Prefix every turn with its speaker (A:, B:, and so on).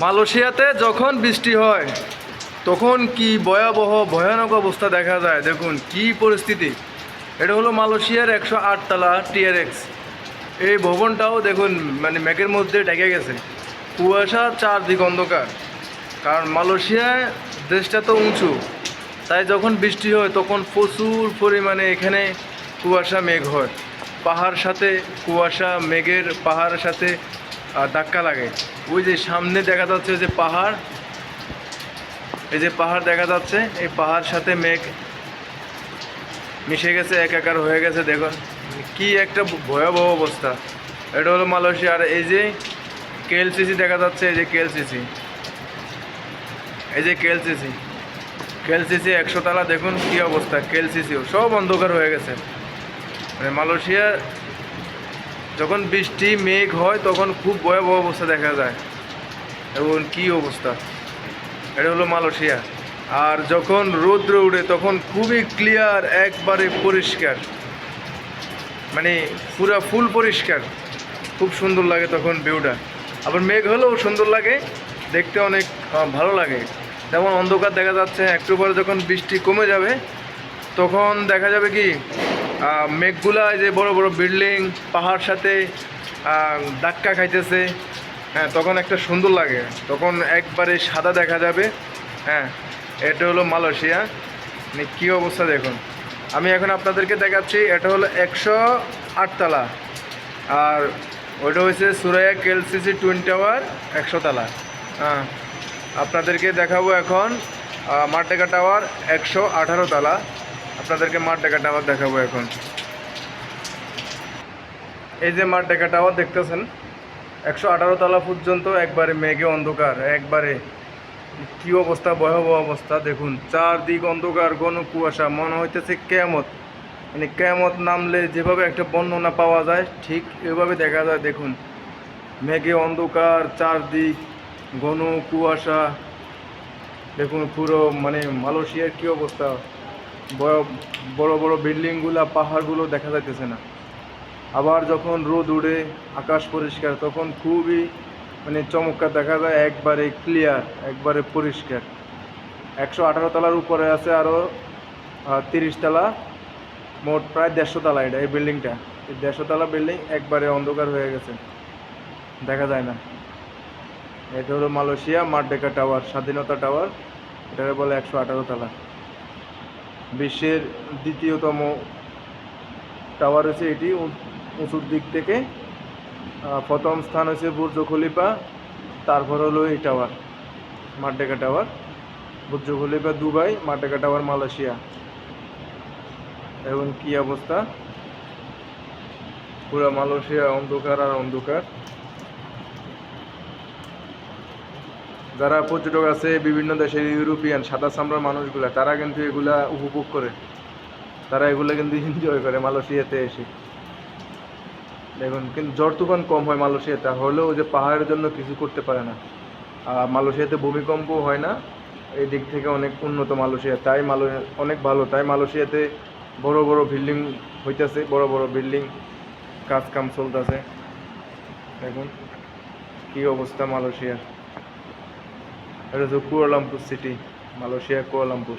A: মালয়েশিয়াতে যখন বৃষ্টি হয়, তখন কি ভয়াবহ, ভয়ানক অবস্থা দেখা যায়? দেখুন, কি পরিস্থিতি। এটা হলো মালয়েশিয়ার একশো আটতলা টিআরএক্স এই ভবনটাও দেখুন মানে মেঘের মধ্যে ডেকে গেছে। কুয়াশা চারদিক অন্ধকার। কারণ মালয়েশিয়া দেশটা তো উঁচু। তাই যখন বৃষ্টি হয়, তখন প্রচুর পরিমাণে এখানে কুয়াশা, মেঘ হয়। পাহাড় সাথে, কুয়াশা, মেঘের পাহাড়ের সাথে ধাক্কা লাগে ওই যে সামনে দেখা যাচ্ছে যে পাহাড়। এই যে পাহাড় দেখা যাচ্ছে, এই পাহাড় সাথে মেঘ মিশে গেছে, একাকার হয়ে গেছে, দেখুন। কি একটা ভয়াবহ অবস্থা। এটা হলো মালয়েশিয়া। আর এই যে কেএলসিসি দেখা যাচ্ছে, এই যে কেএলসিসি। এই যে কেএলসিসি। কেএলসিসি একশো তালা, দেখুন কি অবস্থা। কেএলসিসিও সব অন্ধকার হয়ে গেছে। মানে মালয়েশিয়া যখন বৃষ্টি, মেঘ হয়, তখন খুব ভয়াবহ অবস্থা দেখা যায়। এবং কি অবস্থা? এটা হলো মালয়েশিয়া। আর যখন রৌদ্র উঠে তখন খুবই ক্লিয়ার একবারে পরিষ্কার। মানে পুরা ফুল পরিষ্কার। খুব সুন্দর লাগে তখন ভিউটা আবার মেঘ হলেও সুন্দর লাগে, দেখতে অনেক ভালো লাগে। যেমন অন্ধকার দেখা যাচ্ছে, একটু পরে যখন বৃষ্টি কমে যাবে, তখন দেখা যাবে কি মেঘগুলা যে বড় বড় বিল্ডিং পাহাড় সাথে ধাক্কা খাইতেছে। হ্যাঁ তখন একটা সুন্দর লাগে। তখন একবারে সাদা দেখা যাবে। হ্যাঁ এটা হলো মালয়েশিয়া। মানে কী অবস্থা দেখুন। আমি এখন আপনাদেরকে দেখাচ্ছি এটা হলো একশো আটতলা আর ওইটা হচ্ছে সুরাইয়া কেএলসিসি টুইন টাওয়ার একশো তলা। হ্যাঁ আপনাদেরকে দেখাবো এখন আহ, মারটেকা টাওয়ার একশো আঠারো তলা। আপনাদেরকে মারটেকা টাওয়ার দেখাবো এখন। এই যে মারটেকা টাওয়ার দেখতেছেন, একশো আঠারো তলা পর্যন্ত একবারে মেঘে অন্ধকার, একবারে কি অবস্থা, ভয়াবহ অবস্থা, দেখুন, চারদিক অন্ধকার, ঘন কুয়াশা, মনে হইতেছে কেয়ামত। মানে কেয়ামত নামলে যেভাবে একটা বর্ণনা পাওয়া যায়, ঠিক এভাবে দেখা যায়, দেখুন। মেঘে অন্ধকার, চারদিক ঘন কুয়াশা, দেখুন পুরো মানে মালয়েশিয়ার কি অবস্থা। বড় বড় বড় বিল্ডিংগুলা, পাহাড়গুলো দেখা যাইতেছে না। আবার যখন রোদ উড়ে, আকাশ পরিষ্কার, তখন খুবই মানে চমৎকার দেখা যায়, একবারে ক্লিয়ার একবারে পরিষ্কার। একশো আঠারো তলার উপরে আছে আরও তিরিশ তলা, মোট প্রায় দেড়শো তলা এটা, এই বিল্ডিংটা। এই দেড়শো তলা বিল্ডিং একবারে অন্ধকার হয়ে গেছে। দেখা যায় না। এটা হলো মালয়েশিয়া মারডেকা টাওয়ার, স্বাধীনতা টাওয়ার, এটাকে বলে একশো আঠারো তলা। বিশ্বের দ্বিতীয়তম টাওয়ার হচ্ছে এটি উঁচুর দিক থেকে। প্রথম স্থান হচ্ছে বুর্জ খলিফা, তারপর হলো এই tower Merdeka tower. Burj Khalifa Dubai Merdeka tower Malaysia. এবং কি অবস্থা? পুরো মালয়েশিয়া অন্ধকার আর অন্ধকার। যারা পর্যটক আছে, বিভিন্ন দেশের ইউরোপিয়ান, সাদা চামড়ার মানুষগুলা, তারা কিন্তু এগুলা উপভোগ করে। তারা এগুলো কিন্তু এনজয় করে মালয়েশিয়াতে এসে। দেখুন, কিন্তু জ্বর তুফান কম হয় মালয়েশিয়াতে, হলেও যে পাহাড়ের জন্য কিছু করতে পারে না। আর মালয়েশিয়াতে ভূমিকম্প হয় না, এই দিক থেকে অনেক উন্নত মালয়েশিয়া। তাই মালয়, অনেক ভালো। তাই মালয়েশিয়াতে বড় বড় বিল্ডিং হইতেছে, বড় বড় বিল্ডিং কাজ কাম চলতেছে। দেখুন, কি অবস্থা মালয়েশিয়ার। এটা হচ্ছে কুয়ালামপুর সিটি মালয়েশিয়া কুয়ালামপুর।